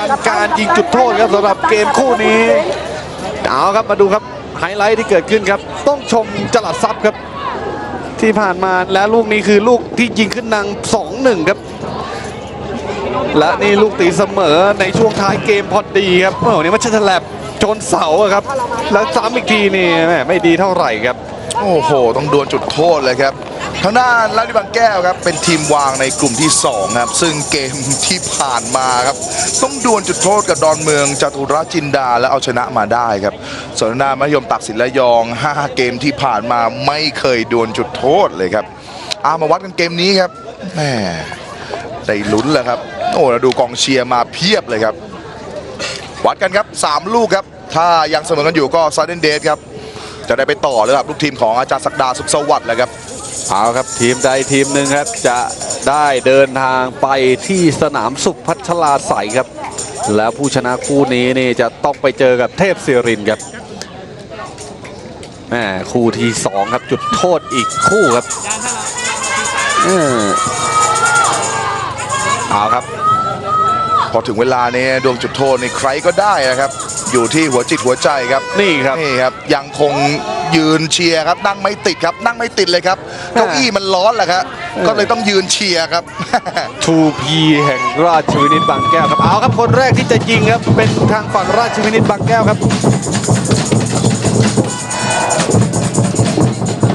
กันการยิงจุดโทษครับสำหรับเกมคู่นี้เอาครับมาดูครับไฮไลท์ที่เกิดขึ้นครับ ต้องชมจลัดซับครับ ที่ผ่านมาและลูกนี้คือลูกที่ยิงขึ้นนำ2-1 ครับ และนี่ลูกตีเสมอในช่วงท้ายเกมพอดีครับโอ้โหนี่มันจะแลบชนเสาครับ แล้วซ้ำอีกทีนี่แหม่ไม่ดีเท่าไหร่ครับ โอ้โห ต้องดวลจุดโทษเลยครับ ทางด้านลาดิบางแก้วครับ เป็นทีมวางในกลุ่มที่ 2 ครับ ซึ่งเกมที่ผ่านมาครับ ต้องดวลจุดโทษกับดอนเมืองจตุรจินดาและเอาชนะมาได้ครับ ส่วนางด้านมัธยมตักสินและยอง 5 เกมที่ผ่านมาไม่เคยดวลจุดโทษเลยครับอามาวัดกันเกมนี้ครับแหมได้ลุ้นแล้วครับ โอ้แล้วดูกองเชียร์มาเพียบเลยครับ วัดกันครับ 3 ลูกครับ ถ้ายังเสมอกันอยู่ก็ซ d เดนเดทครับ จะได้ไปต่อเลยครับลูกทีมของอาจารย์ศักดาสุขสวัสดิ์แหละครับเอาครับทีมใดทีมหนึ่งครับจะได้เดินทางไปที่สนามสุขพัชลาใสยครับ แล้วผู้ชนะคู่นี้นี่จะต้องไปเจอกับเทพศิรินทร์ครับแหมคู่ที่สองครับจุดโทษอีกคู่ครับเออเอาครับ พอถึงเวลานี้ดวงจุดโทษนี่ใครก็ได้นะครับ อยู่ที่หัวจิตหัวใจครับนี่ครับนี่ครับยังคงยืนเชียร์ครับนั่งไม่ติดครับนั่งไม่ติดเลยครับเก้าอี้มันร้อนแหละครับก็เลยต้องยืนเชียร์ครับ 2P แห่งราชวินิตบางแก้วครับเอาครับคนแรกที่จะยิงครับเป็นทางฝั่งราชวินิตบางแก้วครับ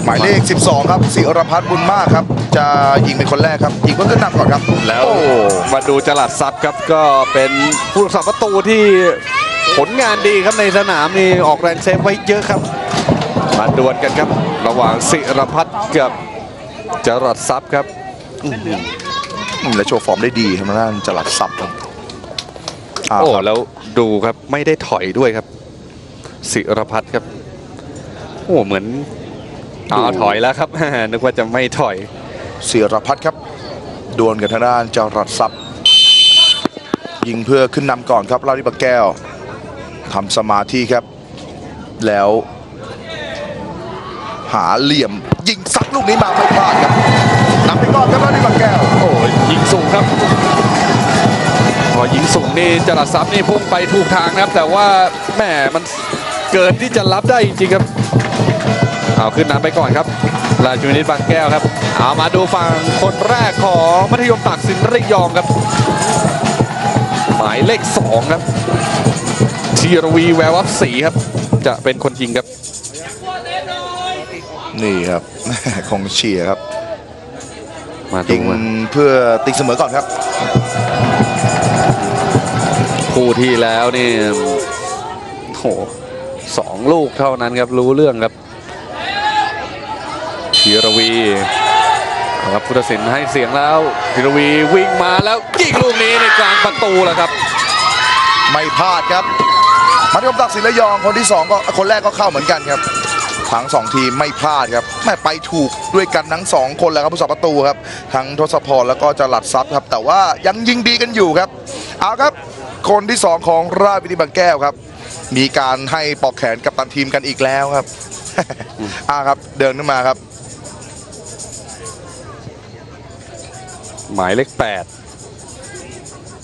หมายเลข 12 ครับศิรพัฒน์บุญมากครับ จะยิงเป็นคนแรกครับ ยิงเพื่อขึ้นนำก่อนครับ แล้วโอ้มาดูจลัดซับครับ ก็เป็นผู้รักษาประตูที่ ผลงานดีครับในสนามนี่ออกแรงเซฟไว้เยอะครับ มาดวลกันครับ ระหว่างศิรพัฒน์กับจรัดซับครับอืมและโชว์ฟอร์มได้ดีทางด้านจลัดซับครับอ่าโอ้ครับแล้วดูครับไม่ได้ถอยด้วยครับศิรพัฒน์ครับโอ้เหมือนอ๋อถอยแล้วครับนึกว่าจะไม่ถอยศิรพัฒน์ครับดวลกับทางด้านจรัดซับยิงเพื่อขึ้นนำก่อนครับลาดิบาแก้ว ทำสมาธิครับ แล้วหาเหลี่ยม ยิงซัดลูกนี้มาไม่พลาดครับนำไปก่อนครับลาดิบางแก้ว โอ้ยยิงสูงครับพอยิงสูงนี่จรัสซับนี่พุ่งไปถูกทางนะครับ แต่ว่าแหมมันเกินที่จะรับได้จริงๆครับเอาขึ้นนำไปก่อนครับราชวินิตบางแก้วครับ เอามาดูฝั่งคนแรกของมัธยมตากสินระยองครับ หมายเลขสองครับ ธีรวีแวววับศรีครับ จะเป็นคนยิงครับ นี่ครับ ของเชียร์ครับมาดูยิงว่าเพื่อตีเสมอก่อนครับ คู่ที่แล้วนี่โหสองลูกเท่านั้นครับรู้เรื่องครับธีรวีเอาครับพุทธศิลป์ให้เสียงแล้วธีรวีวิ่งมาแล้วยิงลูกนี้ในกลางประตูแล้วครับ ไม่พลาดครับ มัธยมตักศิลระยองคนที่สองก็คนแรกก็เข้าเหมือนกันครับทั้งสองทีมไม่พลาดครับแม่ไปถูกด้วยกันทั้งสองคนแล้วครับผู้สับประตูครับทั้งทศพรแล้วก็จรัดซับครับ แต่ว่ายังยิงดีกันอยู่ครับ เอาครับ คนที่สองของราชวินิบางแก้วครับ มีการให้ปอกแขนกับตันทีมกันอีกแล้วครับอ่าครับเดินขึ้นมาครับ หมายเลขแปด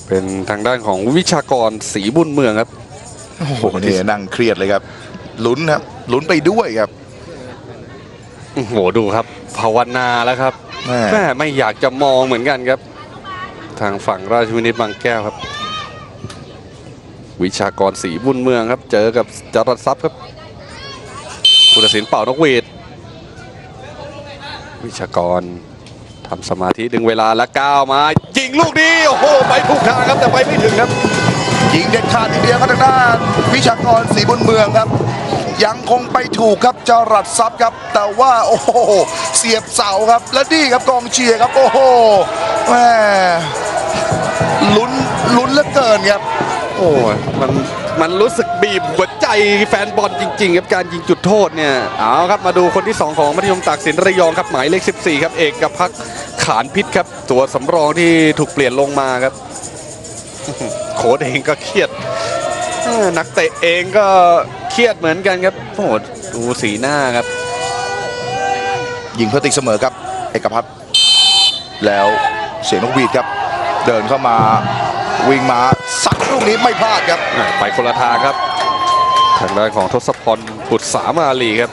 เป็นทางด้านของวิชากรศรีบุญเมืองครับ โอ้โหนี่นั่งเครียดเลยครับลุ้นครับลุ้นไปด้วยครับโอ้โหดูครับภาวนาแล้วครับแม่แม่ไม่อยากจะมองเหมือนกันครับ ทางฝั่งราชวินิตบางแก้วครับ วิชากรศรีบุญเมืองครับ เจอกับจรัสทรัพย์ครับพุทธศิลป์เป่านกหวีดวิชากร ทำสมาธิดึงเวลาและก้าวมายิงลูกนี้โอ้โหไปถูกทางครับแต่ไปไม่ถึงครับยิงเด็ดขาดทีเดียวครับทางด้านวิชากรศรีบุญเมืองครับ ยังคงไปถูกครับจรัดซับครับ แต่ว่าโอ้โหเสียบเสาครับ และนี่ครับกองเชียร์ครับโอ้โหแม่ลุ้นลุ้นเหลือเกินครับ โอ้ยมันมันรู้สึกบีบหัวใจแฟนบอลจริงๆครับการยิงจุดโทษเนี่ยเอาครับมาดูคนที่ 2 ของมัธยมตากสินระยองครับหมายเลข 14 ครับเอกพัก ขานพิษครับ ตัวสำรองที่ถูกเปลี่ยนลงมาครับ โค้ชเองก็เครียดเออนักเตะเองก็เครียดเหมือนกันครับโอ้โหดูสีหน้าครับ ยิงเพื่อตีเสมอครับเอกพัฒน์แล้วเสียงนกหวีดครับ เดินเข้ามาวิ่งมาสักลูกนี้ไม่พลาดครับอะไปคนละทางครับ ทางด้านของทศพรบุตรสามาลีครับ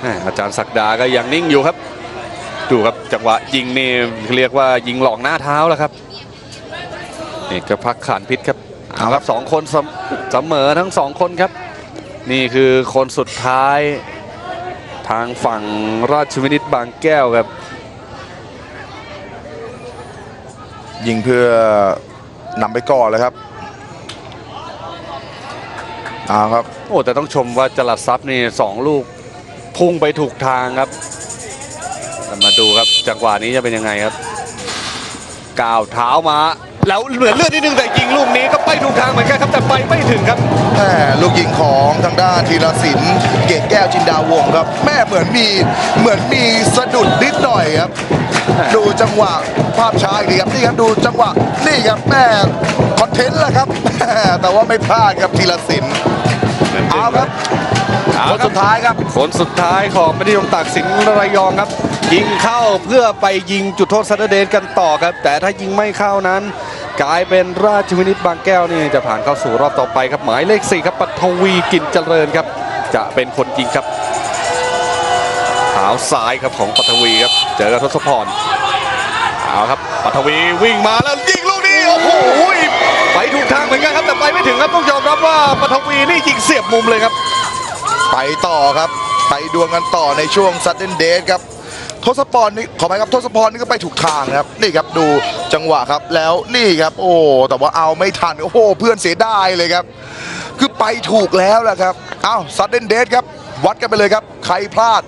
แหม่อาจารย์ศักดาก็ยังนิ่งอยู่ครับ ดูครับจังหวะยิงนี่เรียกว่ายิงหลอกหน้าเท้าแล้วครับเอกพักขานพิษครับเอาครับสองคนเสมเสมอทั้งสองคนครับ นี่คือคนสุดท้ายทางฝั่งราชวินิตบางแก้วครับ ยิงเพื่อนำไปก่อนเลยครับเอาครับ โอ้แต่ต้องชมว่าจรัสซับนี่สองลูกพุ่งไปถูกทางครับแต่ มาดูครับจังหวะนี้จะเป็นยังไงครับก้าวเท้ามา แล้วเหลือเลือดนิดนึงแต่ยิงลูกนี้ก็ไปถูกทางเหมือนกันครับแต่ไปไม่ถึงครับแม่ลูกยิงของทางด้านธีรศิลป์เกตแก้วจินดาวงศ์ครับ แม่เหมือนมีเหมือนมีสะดุดนิดหน่อยครับ ดูจังหวะภาพช้าอีกทีครับนี่ครับดูจังหวะนี่ครับแม่คอนเทนต์แหละครับแม่แต่ว่าไม่พลาดครับธีรศิลป์เอาครับเอา คนครับสุดท้ายครับคนสุดท้ายของมัธยมตากสินระยองครับ ยิงเข้าเพื่อไปยิงจุดโทษซัตเดอร์เดนกันต่อครับ แต่ถ้ายิงไม่เข้านั้น กลายเป็นราชวินิตบางแก้วนี่จะผ่านเข้าสู่รอบต่อไปครับหมายเลข4ครับปัทวีกินเจริญครับ จะเป็นคนยิงครับเท้าซ้ายครับของปัทวีครับเจอกับทศพรเอาครับปัทวีวิ่งมาแล้วยิงลูกนี้โอ้โหไปถูกทางเหมือนกันครับแต่ไปไม่ถึงครับต้องยอมรับว่าปัทวีนี่ยิงเสียบมุมเลยครับ ไปต่อครับ ไปดวลกันต่อในช่วงซัดเดนเดทครับทศพรนี่ขอไปครับทศพรนี่ก็ไปถูกทางครับนี่ครับดูจังหวะครับแล้วนี่ครับโอ้แต่ว่าเอาไม่ทันโอ้โหเพื่อนเสียดายเลยครับ คือไปถูกแล้วแหละครับอ้าวซัดเดนเดทครับ วัดกันไปเลยครับ ใครพลาด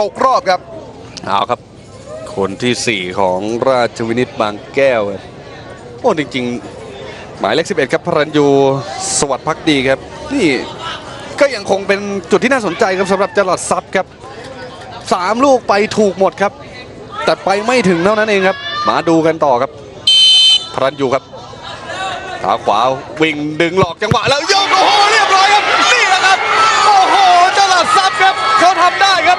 ตกรอบครับเอาครับ คนที่ 4 ของราชวินิตบางแก้วโอ้จริง ๆ หมายเลข11 ครับพรัญยูสวัสดิ์พักดีครับนี่ ก็ยังคงเป็นจุดที่น่าสนใจครับสำหรับจรัสซับครับสามลูกไปถูกหมดครับ แต่ไปไม่ถึงเท่านั้นเองครับ มาดูกันต่อครับพรัญยูครับขาขวาวิ่งดึงหลอกจังหวะแล้วโยกโอ้โหเรียบร้อยครับนี่แหละครับโอ้โหจรัสซับครับเขาทำได้ครับ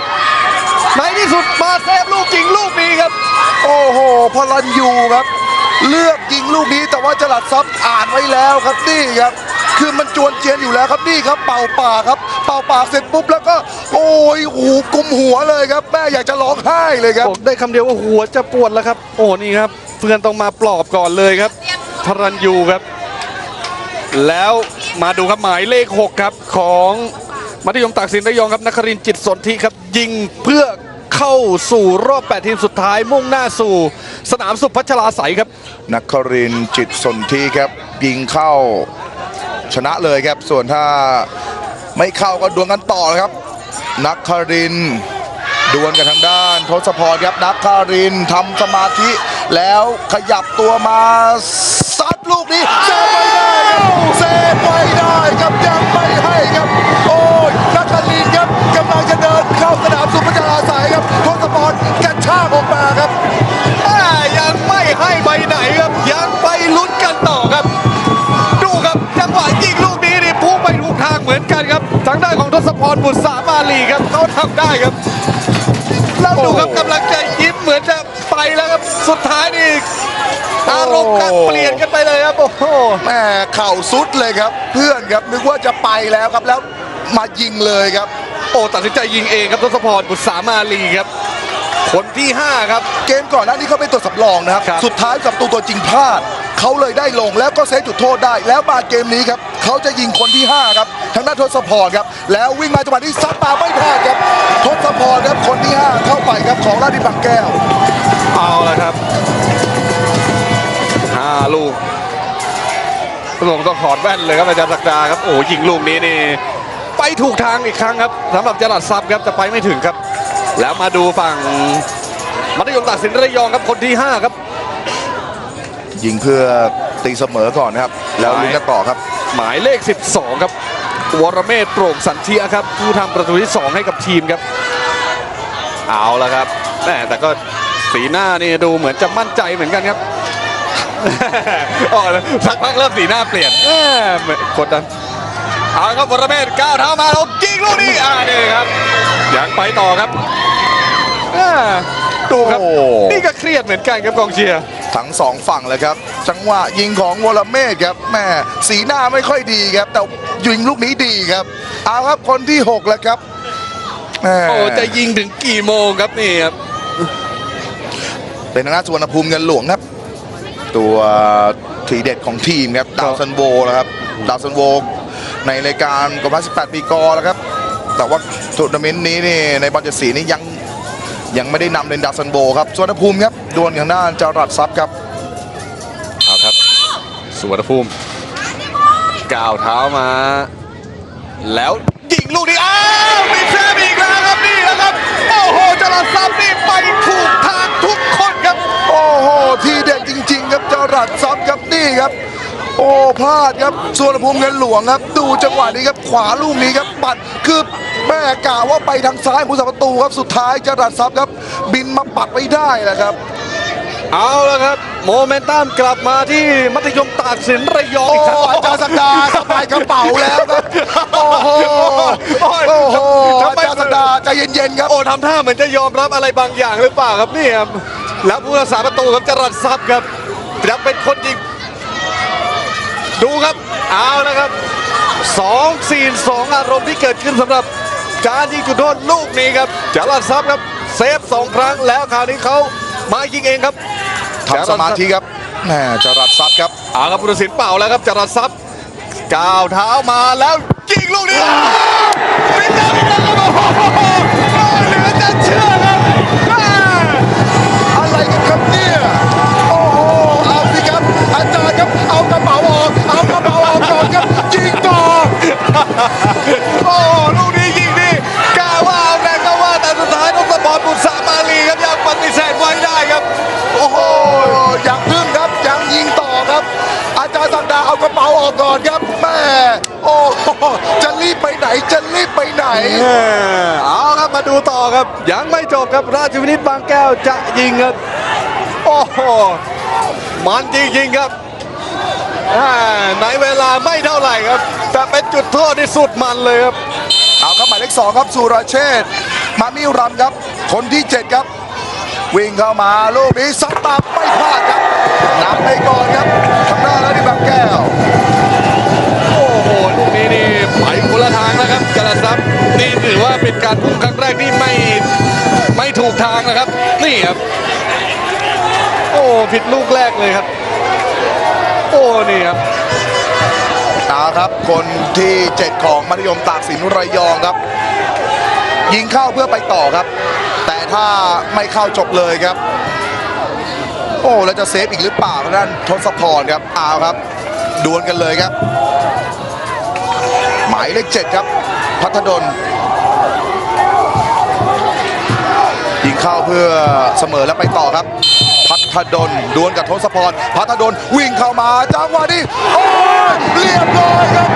ในที่สุดมาเซฟลูกจริงลูกนี้ครับ โอ้โหพลันยูครับ เลือกยิงลูกนี้แต่ว่าจลัดซับอ่านไว้แล้วครับนี่ครับ คือมันจวนเจียนอยู่แล้วครับนี่ครับเป่าปากครับ เป่าปากเสร็จปุ๊บแล้วก็โอ้ยหูกุมหัวเลยครับ แม่อยากจะร้องไห้เลยครับบอกได้คำเดียวว่าหัวจะปวดแล้วครับ โอ้นี่ครับเพื่อนต้องมาปลอบก่อนเลยครับพรัญยูครับ แล้วมาดูครับหมายเลข 6 ครับของมัธยมตากสินระยองครับนครินทร์จิตสนธิครับ ยิงเพื่อเข้าสู่รอบ 8 ทีมสุดท้ายมุ่งหน้าสู่ สนามสุพัชราใสยครับนักครินทร์จิตสนธิครับ ยิงเข้า ชนะเลยครับ ส่วนถ้าไม่เข้าก็ดวลกันต่อครับ นักคารินดวลกันทางด้านทศพรครับนักคารินทร์ทำสมาธิ แล้วขยับตัวมาซัดลูกนี้เซฟไม่ได้ครับเซฟไม่ได้ครับยัง รบุตรสามาลีครับเขาทำได้ครับแล้วดูครับโอ้กำลังจะยิ้มเหมือนจะไปแล้วครับสุดท้ายนี่อารมณ์การเปลี่ยนกันไปเลยครับโอ้โหแม่เข่าสุดเลยครับ เพื่อนครับนึกว่าจะไปแล้วครับแล้วมายิงเลยครับ โอ้ตัดสินใจยิงเองครับทศพรบุตรสามาลีครับคนที่ 5 ครับ เกมก่อนหน้านี้เขาเป็นตัวสำรองนะครับครับสุดท้ายกับตัวตัวจริงพลาด เขาเลยได้ลงแล้วก็เซฟจุดโทษได้ แล้วมาเกมนี้ครับ เขาจะยิงคนที่ 5 ครับ ทางด้านทศพรครับแล้ววิ่งมาจังหวะนี้ซัดมาไม่พลาดครับทศพรครับคนที่ 5 เข้าไปครับของราชบุรีบางแก้ว เอาละครับห้าลูกผมต้องถอดแว่นเลยครับอาจารย์ศักดาครับโอ้ยิงลูกนี้นี่ไปถูกทางอีกครั้งครับสำหรับจรัสซับครับแต่ไปไม่ถึงครับ แล้วมาดูฝั่งมัธยมตากสินระยองครับคนที่ 5 ครับ ยิงเพื่อตีเสมอก่อนนะครับ แล้วลุ้นกันต่อครับ หมายเลข 12 ครับ วรเมธโปร่งสันเทียครับผู้ทำประตูที่ 2 ให้กับทีมครับ เอาละครับแม่แต่ก็สีหน้านี่ดูเหมือนจะมั่นใจเหมือนกันครับอ๋อสักพักเริ่มสีหน้าเปลี่ยนแหม่กดดันเอาละครับวรเมธก้าวเท้ามาแล้วยิงลูกนี้อ่านี่ครับยังไปต่อครับอ่าดูครับโอ้นี่ก็เครียดเหมือนกันครับกองเชียร์ทั้งสองฝั่งเลยครับ จังหวะยิงของวรเมธครับแม่สีหน้าไม่ค่อยดีครับ แต่ยิงลูกนี้ดีครับ เอาครับคนที่ 6 แล้วครับแม่โอ้จะยิงถึงกี่โมงครับนี่ครับเป็นทางด้านสุวรรณภูมิเงินหลวงครับ ตัวทีเด็ดของทีมครับดาวซันโวนะครับดาวซันโวในรายการกบพั18ปีกอแล้วครับ แต่ว่าทัวร์นาเมนต์นี้นี่ในบอลเจ็ดสีนี่ยังยังไม่ได้นำเป็นดาวซันโวครับสุวรรณภูมิครับดวลทางด้านจารัดซับครับเอาครับ สุวรรณภูมิก้าวเท้ามา แล้วยิงลูกนี้อ้าวมีแซมอีกแล้วครับนี่นะครับโอ้โหจรัสซับนี่ไปถูกทางทุกคนครับ โอ้โหทีเด็ดจริง ๆ ครับจรัดซับครับนี่ครับ โอ้พลาดครับสุวรรณภูมิเงินหลวงครับ ดูจังหวะนี้ครับขวาลูกนี้ครับปัดคือแม่กะว่าไปทางซ้ายผู้สาประตูครับสุดท้ายจรัดซับครับ บินมาปัดไม่ได้แหละครับ เอาแล้วครับ โมเมนตัมกลับมาที่มัธยมตากสินระยองโอ้อีกครั้งอาจารย์สักดาสบายกระเป๋าแล้วครับโอ้โหโอ้ยโอ้โหทำอาไมจารย์สักดาใจเย็นๆครับโอ้ทำท่าเหมือนจะยอมรับอะไรบางอย่างหรือเปล่าครับนี่ครับแล้วผู้รักษาประตูครับจรัสซับครับจะเป็นคนยิงดูครับเอาแล้วครับ2 4 2อารมณ์ที่เกิดขึ้นสำหรับการยิงจุดโทษลูกนี้ครับจรัสซับครับเซฟสองครั้งแล้วคราวนี้เขามายิงเองครับ ทำสมาธิครับแหมจรัสซับครับเอาครับผู้ตัดสินเป่าแล้วครับจรัสซับก้าวเท้ามาแล้วยิงลูกนี้ปิดแล้วปิดแล้วครับโอ้โห ยังไม่จบครับราชวินิตบางแก้วจะยิงครับ โอ้โหมันจริงๆครับอ่าในเวลาไม่เท่าไหร่ครับ แต่เป็นจุดโทษที่สุดมันเลยครับ เอาครับหมายเลขสองครับสุรเชษมามิรัมครับ คนที่เจ็ดครับ วิ่งเข้ามาลูกนี้ซัดตาไม่พลาดครับนำไปก่อนครับทางด้านแล้วที่บางแก้ว ซับนี่ถือว่าเป็นการพุ่งครั้งแรกที่ไม่ไม่ถูกทางนะครับ นี่ครับ โอ้ผิดลูกแรกเลยครับ โอ้นี่ครับเอาครับคนที่7ของมัธยมตากสินระยองครับ ยิงเข้าเพื่อไปต่อครับ แต่ถ้าไม่เข้าจบเลยครับ โอ้แล้วจะเซฟอีกหรือเปล่าด้านทศพรครับเอาครับดวลกันเลยครับ หมายเลขเจ็ดครับ พัฒดลยิงเข้าเพื่อเสมอแล้วไปต่อครับ พัฒดลดวลกับทศพร พัฒดลวิ่งเข้ามาจังหวะนี้โอ้ยเรียบร้อยครับ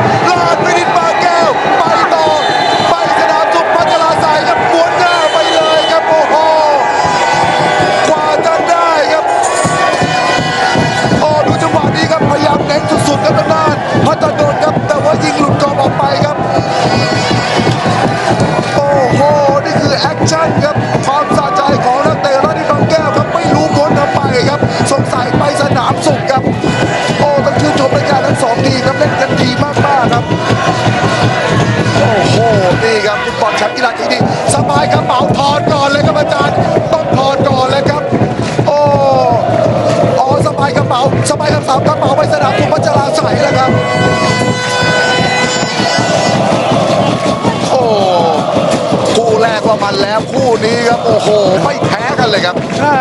โอ้โห ไม่แพ้กันเลยครับอ่า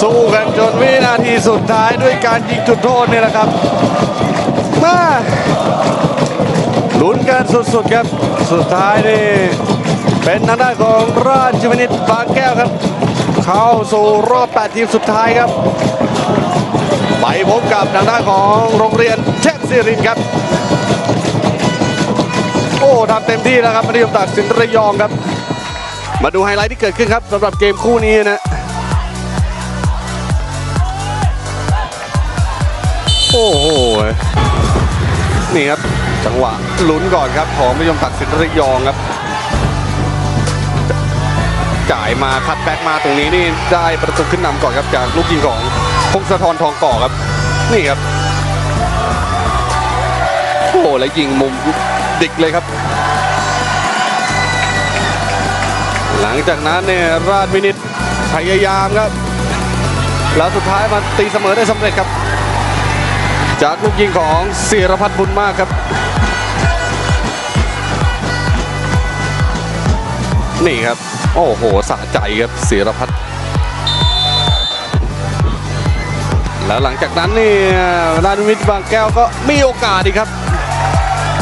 สู้กันจนวินาทีสุดท้ายด้วยการยิงจุดโทษนี่แหละครับมาลุ้นกันสุดๆครับ สุดท้ายนี่เป็นทางด้านของราชวินิตบางแก้วครับ เข้าสู่รอบ 8 ทีมสุดท้ายครับ ไปพบกับทางด้านของโรงเรียนเทพศิรินครับ โอ้ทำเต็มที่แล้วครับมัธยมตากสินระยองครับ มาดูไฮไลท์ที่เกิดขึ้นครับสำหรับเกมคู่นี้นะโอ้โหนี่ครับจังหวะลุ้นก่อนครับของมยมตัดสินระยองครับ จ่ายมาคัดแบ็กมาตรงนี้นี่ได้ประตูขึ้นนำก่อนครับจากลูกยิงของพงศธรทองก่อครับ นี่ครับ โอ้แล้วยิงมุมดิกเลยครับ ลังจากนั้นเนี่ยราชวินิตพยายามครับ แล้วสุดท้ายมาตีเสมอได้สำเร็จครับ จากลูกยิงของเสียรพัฒน์บุญมากครับ นี่ครับ โอ้โหสะใจครับเสียรพัฒน์แล้วหลังจากนั้นนี่ราชวินิตบางแก้วก็มีโอกาสอีครับ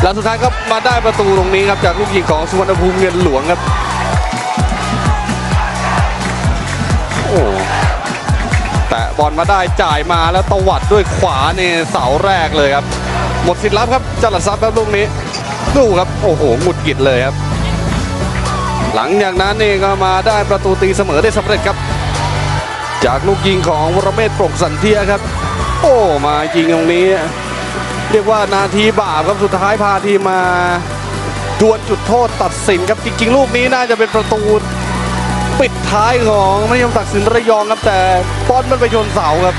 แล้วสุดท้ายก็มาได้ประตูตรงนี้ครับจากลูกยิงของสุวรรณภูมิเงินหลวงครับ แต่บอลมาได้จ่ายมาแล้วตวัดด้วยขวาเนี่ยเสาแรกเลยครับ หมดสิทธิ์รับครับจรัสซับครับลูกนี้ ดูครับ โอ้โหหงุดหงิดเลยครับ หลังจากนั้นนี่ก็มาได้ประตูตีเสมอได้สำเร็จครับ จากลูกยิงของวรเมศโปร่งสันเทียครับ โอ้มายิงตรงนี้ เรียกว่านาทีบาปครับสุดท้ายพาทีมมาดวลจุดโทษตัดสินครับจริงๆ ลูกนี้น่าจะเป็นประตู ปิดท้ายของมยมตักสินระยองครับแต่บอลมันไปชนเสาครับ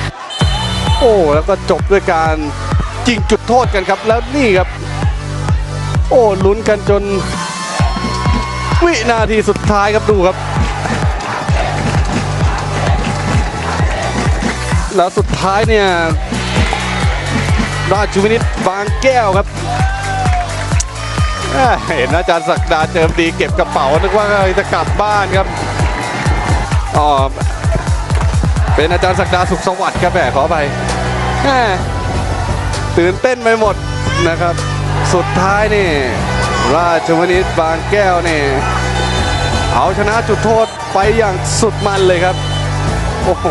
โอ้แล้วก็จบด้วยการยิงจุดโทษกันครับ แล้วนี่ครับ โอ้ลุ้นกันจน วินาทีสุดท้ายครับดูครับ แล้วสุดท้ายเนี่ยราชวินิตบางแก้วครับเห็นอาจารย์ศักดาเจิมดีเก็บกระเป๋านึกว่าจะกลับบ้านครับ อ๋อเป็นอาจารย์ศักดาสุขสวัสดิ์ครับแหมขอไปตื่นเต้นไปหมดนะครับ สุดท้ายนี่ ราชวินิตบางแก้วนี่ เอาชนะจุดโทษไปอย่างสุดมันเลยครับ โอ้โห